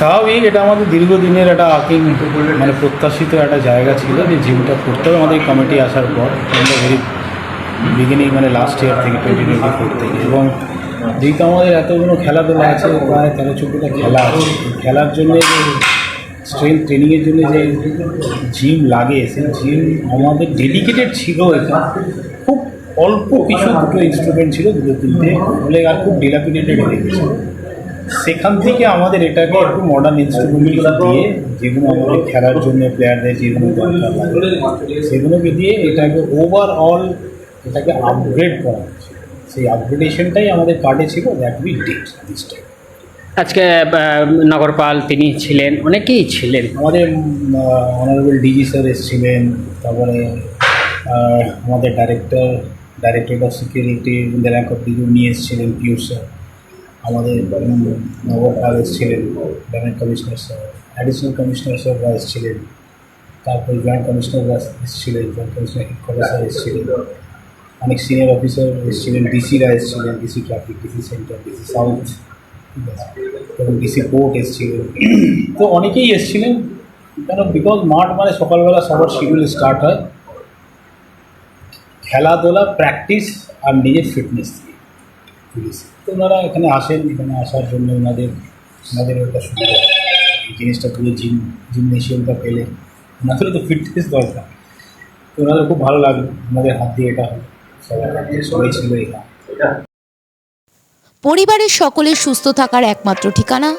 স্বাভাবিক, এটা আমাদের দীর্ঘদিনের একটা আকিং মানে প্রত্যাশিত একটা জায়গা ছিল যে জিমটা করতে হবে আমাদের কমিটি আসার পর আমরা ভেরি বিগিনিং মানে লাস্ট ইয়ার থেকে টোয়েন্টি ফোর এবং যেহেতু আমাদের এতগুলো খেলাধুলা আছে, প্রায় তেরো চোদ্দোটা খেলা আছে খেলার জন্য যে ট্রেনিংয়ের জন্য যে জিম লাগে, সেই জিম আমাদের ডেডিকেটেড ছিল এটা। খুব অল্প কিছু দুটো ইনস্ট্রুমেন্ট ছিল দুটো তিনটে। বলে আর খুব ডিলাপিডেটেড হয়ে গেছে। সেখান থেকে আমাদের এটাকে একটু মডার্ন ইনস্ট্রুমেন্টগুলো দিয়ে যেগুলো আমাদের খেলার জন্য প্লেয়ারদের যেগুলো দরকার লাগে সেগুলোকে দিয়ে এটাকে ওভারঅল এটাকে আপগ্রেড করা হচ্ছে। সেই আপগ্রেডেশনটাই আমাদের কার্ডে ছিল that we did this time আজকে নগরপাল তিনি ছিলেন অনেকেই ছিলেন। আমাদের অনারেবল ডিজি স্যার এসেছিলেন তারপরে আমাদের director directorate of security rank of DG উনি এসেছিলেন পিউষ স্যার আমাদের উম, নগরপাল এসেছিলেন joint commissioner sir additional commissioner স্যাররা এসেছিলেন তারপরে জয়েন্ট কমিশনাররা এসেছিলেন জয়েন্ট কমিশনার হেডকোয়ার্টার স্যার এসেছিলেন অনেক সিনিয়র অফিসার এসেছিলেন ডিসিরা এসেছিলেন DC traffic DC centre DC south ঠিক আছে এবং ডিসি কোর্ট এসেছিলেন। তো অনেকেই এসেছিলেন কেন? বিকজ মাঠ মানে সকালবেলা সবার শিডিউল স্টার্ট হয়। খেলাধুলা প্র্যাকটিস আর নিজের ফিটনেস দিয়ে তো ওনারা এখানে আসেন, এখানে আসার জন্য ওনাদের ওনাদের একটা সুবিধা। এই জিনিসটা পুরো জিম জিমনেশিয়ামটা পেলে। ওনাদেরও তো ফিটনেস দরকার। তো ওনাদের খুব ভালো লাগল। ওনাদের হাত দিয়ে এটা সবার সবাই ছিল এখানে পরিবারের সকলের সুস্থ থাকার একমাত্র ঠিকানা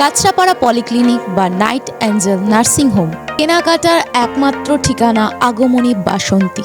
কাঁচরাপাড়া পলিক্লিনিক বা নাইট অ্যাঞ্জেল নার্সিং হোম। কেনাকাটার একমাত্র ঠিকানা আগমনী বাসন্তী।